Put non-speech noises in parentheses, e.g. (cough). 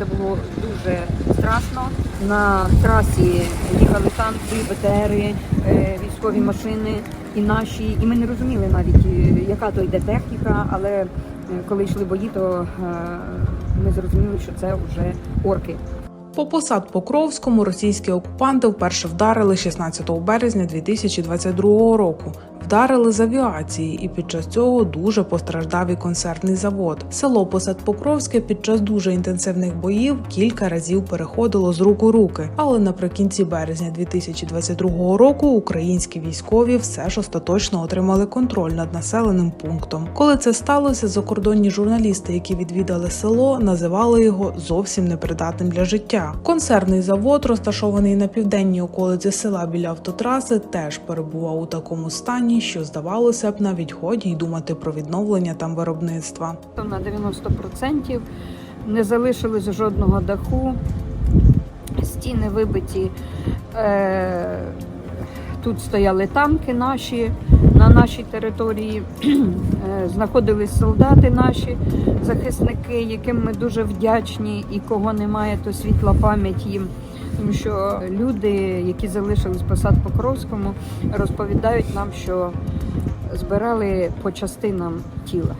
Це було дуже страшно. На трасі їхали танки, БТРи, е, військові машини і наші. І ми не розуміли навіть, е, яка то йде техніка, але е, коли йшли бої, то ми зрозуміли, що це вже орки. По посад Покровському російські окупанти вперше вдарили 16 березня 2022 року. Вдарили з авіації, і під час цього дуже постраждав і консервний завод. Село Посад Покровське під час дуже інтенсивних боїв кілька разів переходило з рук у руки. Але наприкінці березня 2022 року українські військові все ж остаточно отримали контроль над населеним пунктом. Коли це сталося, закордонні журналісти, які відвідали село, називали його зовсім непридатним для життя. Консервний завод, розташований на південній околиці села біля автотраси, теж перебував у такому стані, що здавалося б, навіть годі й думати про відновлення там виробництва. На 90% не залишилось жодного даху, стіни вибиті. Е, Тут стояли танки наші на нашій території, (clears throat) Е, знаходились солдати наші, захисники, яким ми дуже вдячні, і кого немає, то світла пам'ять їм. Тому що люди, які залишились посад Покровському, розповідають нам, що збирали по частинам тіла.